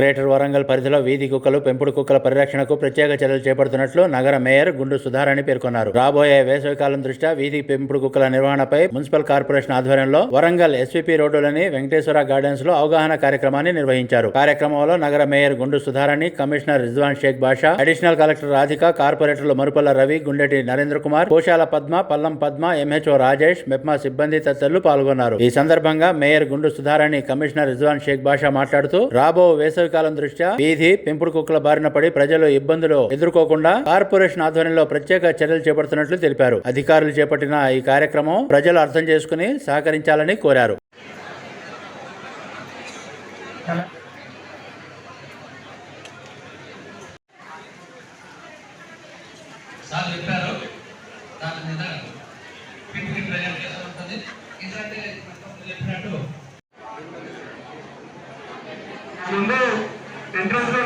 Greater Warangal పరిధిలో వీధి కుక్కలు పెంపుడు కుక్కల పరిరక్షణకు ప్రత్యేక చర్యలు చేపడుతున్నట్లు నగర మేయర్ గుండు సుధారాణి పేర్కొన్నారు. రాబోయే వేసవికాలం దృష్ట్యా వీధి పెంపుడు కుక్కల నిర్వహణపై మున్సిపల్ కార్పొరేషన్ ఆధ్వర్యంలో వరంగల్ ఎస్వీపీ రోడ్డులోని వెంకటేశ్వర గార్డెన్స్లో అవగాహన కార్యక్రమాన్ని నిర్వహించారు. కార్యక్రమంలో నగర mayor Gundu Sudharani commissioner Rizwan Sheikh Basha additional collector Radhika కార్పొరేటర్లు మరుపల్ల రవి గుండెటి నరేంద్ర కుమార్ కోశాల పద్మ పల్లం పద్మ ఎంహెచ్ఓ రాజేష్ మెప్మా సిబ్బంది తదితరులు పాల్గొన్నారు. ఈ సందర్భంగా మేయర్ గుండు సుధారాణి కమిషనర్ రిజ్వాన్ షేక్ బాషా మాట్లాడుతూ రాబో వేసవి కాలం దృష్ట్యా వీధి పెంపుడు కుక్కల బారిన పడి ప్రజలు ఇబ్బందులు ఎదుర్కోకుండా కార్పొరేషన్ ఆధ్వర్యంలో ప్రత్యేక చర్యలు చేపడుతున్నట్లు తెలిపారు. అధికారులు చేపట్టిన ఈ కార్యక్రమం ప్రజలు అర్థం చేసుకుని సహకరించాలని కోరారు. చెప్పారు. దాని మీద ఉంటుంది. చెప్పినట్టు ముందు ఎంట్రన్స్లో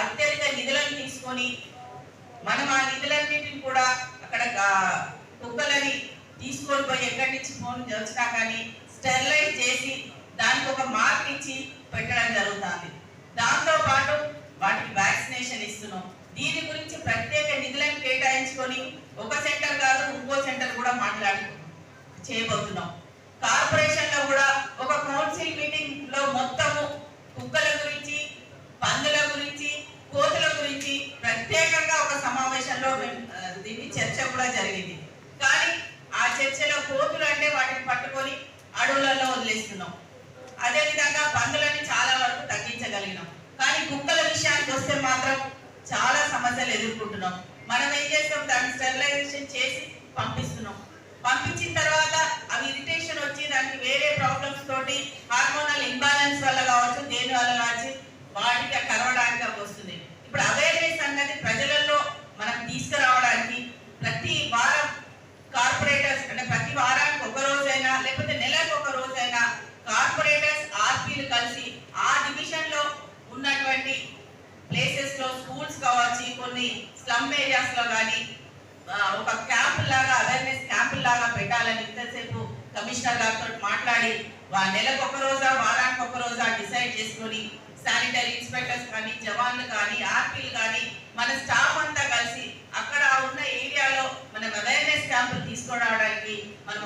అత్యధిక నిధులను తీసుకొని మనం ఆ నిధులన్నింటిని కూడా అక్కడ కుక్కలని తీసుకొని పోయి ఎక్కడి నుంచి ఫోన్ వచ్చినా కానీ స్టెరిలైజ్ చేసి దానికి ఒక మార్క్ ఇచ్చి పెట్టడం జరుగుతుంది. దాంతో పాటు వాటికి వ్యాక్సినేషన్ ఇస్తున్నాం. దీని గురించి ప్రత్యేక నిధులను కేటాయించుకొని ఒక సెంటర్ కాదు ఇంకో సెంటర్ కూడా మాట్లాడు చేయబోతున్నాం. కార్పొరేషన్లో కూడా ఒక కౌన్సిల్ మీటింగ్లో మొత్తము కుక్కల గురించి పందుల గురించి కోతుల గురించి ప్రత్యేకంగా ఒక సమావేశంలో దీన్ని చర్చ కూడా జరిగింది. కానీ ఆ చర్చలో కోతులు అంటే వాటిని పట్టుకొని అడవులలో వదిలేస్తున్నాం. అదేవిధంగా పందులని చాలా వరకు తగ్గించగలిగినాం. కానీ కుక్కల విషయానికి వస్తే మాత్రం చాలా సమస్యలు ఎదుర్కొంటున్నాం. మనం ఏం చేస్తాం? దాన్ని స్టెరిలైజేషన్ చేసి పంపిస్తున్నాం. పంపించిన తర్వాత అవి ఇరిటేషన్ వచ్చి దానికి వేరే ప్రాబ్లమ్స్ తోటి హార్మోనల్ ఇంబ్యాలెన్స్ వల్ల కావచ్చు దేని వల్ల కావచ్చు వాటికి కరవడానికి వస్తుంది ఇప్పుడు అవేర్నెస్ అన్నది ప్రజలలో మనం తీసుకురావడానికి ప్రతి వారం కార్పొరేటర్స్ అంటే ప్రతి వారానికి ఒక రోజైనా లేకపోతే నెలకు ఒక రోజైనా కార్పొరేటర్స్ ఆర్పీలు కలిసి ఆ డివిజన్లో ఉన్నటువంటి ప్లేసెస్లో స్కూల్స్ కావచ్చు కొన్ని స్లమ్ ఏరియాస్లో కానీ ఒక క్యాంప్ లాగా అవేర్నెస్ క్యాంప్ లాగా పెట్టాలని ఇంతసేపు కమిషనర్ గారితో మాట్లాడి వా- నెలకు ఒక రోజా వారానికి ఒక రోజా డిసైడ్ చేసుకొని శానిటరీ ఇన్స్పెక్టర్స్ కానీ జవాన్లు కానీ ఆర్పీలు కానీ మన స్టాఫ్ అంతా కలిసి అక్కడ ఉన్న ఏరియాలో మనం అవేర్నెస్ క్యాంపులు తీసుకురావడానికి మనం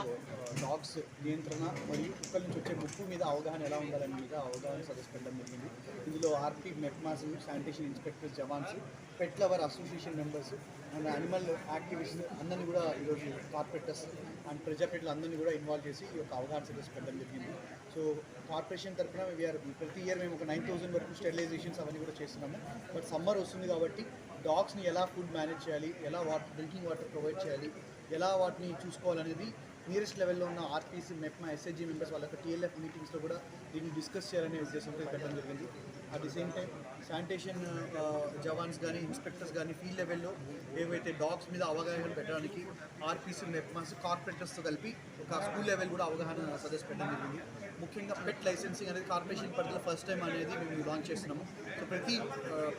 డాగ్స్ నియంత్రణ మరియు కుక్కల నుంచి వచ్చే ముప్పు మీద అవగాహన ఎలా ఉండాలని మీద అవగాహన సదస్సు పెట్టడం జరిగింది. ఇందులో RP మెట్మాస్ sanitation inspectors jawans pet lover association members and animal activist అందరినీ కూడా ఈరోజు కార్పొరేటర్స్ అండ్ ప్రజాపేటలు అందరినీ కూడా ఇన్వాల్వ్ చేసి ఈ యొక్క అవగాహన సదస్సు పెట్టడం జరిగింది. సో కార్పొరేషన్ తరఫున వీఆర్ ప్రతి ఇయర్ మేము ఒక నైన్ థౌసండ్ వరకు స్టెరిలైజేషన్స్ అవన్నీ కూడా చేస్తున్నాము. బట్ సమ్మర్ వస్తుంది కాబట్టి డాగ్స్ని ఎలా ఫుడ్ మేనేజ్ చేయాలి? ఎలా వాటర్ డ్రింకింగ్ వాటర్ ప్రొవైడ్ చేయాలి? ఎలా వాటిని చూసుకోవాలనేది నియరెస్ట్ లెవెల్లో ఉన్న ఆర్టీసీ మెప్మా ఎస్ఐజీ మెంబర్స్ వాళ్ళ టీఎల్ఎఫ్ మీటింగ్స్లో కూడా దీన్ని డిస్కస్ చేయాలనే ఉద్దేశంతో పెట్టడం జరిగింది. At the same time sanitation jawans కానీ ఇన్స్పెక్టర్స్ కానీ ఫీల్డ్ లెవెల్లో ఏవైతే డాగ్స్ మీద అవగాహన పెట్టడానికి ఆర్పీసీ నెప్మాస్ కార్పొరేటర్స్తో కలిపి ఒక స్కూల్ లెవెల్ కూడా అవగాహన సజెస్ట్ పెట్టడం జరిగింది. ముఖ్యంగా పెట్ లైసెన్సింగ్ అనేది కార్పొరేషన్ పరిధిలో ఫస్ట్ టైం అనేది మేము లాంచ్ చేస్తున్నాము. సో ప్రతి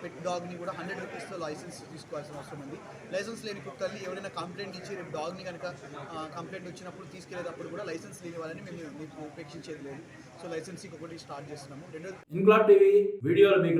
పెట్ డాగ్ని కూడా హండ్రెడ్ రూపీస్తో లైసెన్స్ తీసుకోవాల్సిన అవసరం ఉంది. లైసెన్స్ లేని కుక్కల్ని ఎవరైనా కంప్లైంట్ ఇచ్చి రేపు డాగ్ని కనుక కంప్లైంట్ వచ్చినప్పుడు తీసుకెళ్ళేటప్పుడు కూడా లైసెన్స్ లేని వాళ్ళని మేము మీకు ఉపేక్షించేది లేదు. సో లైసెన్సింగ్ ఒకటి స్టార్ట్ చేస్తున్నాము. రెండోది ఇంక్లాబ్ టీవీ వీడియోలు మీకు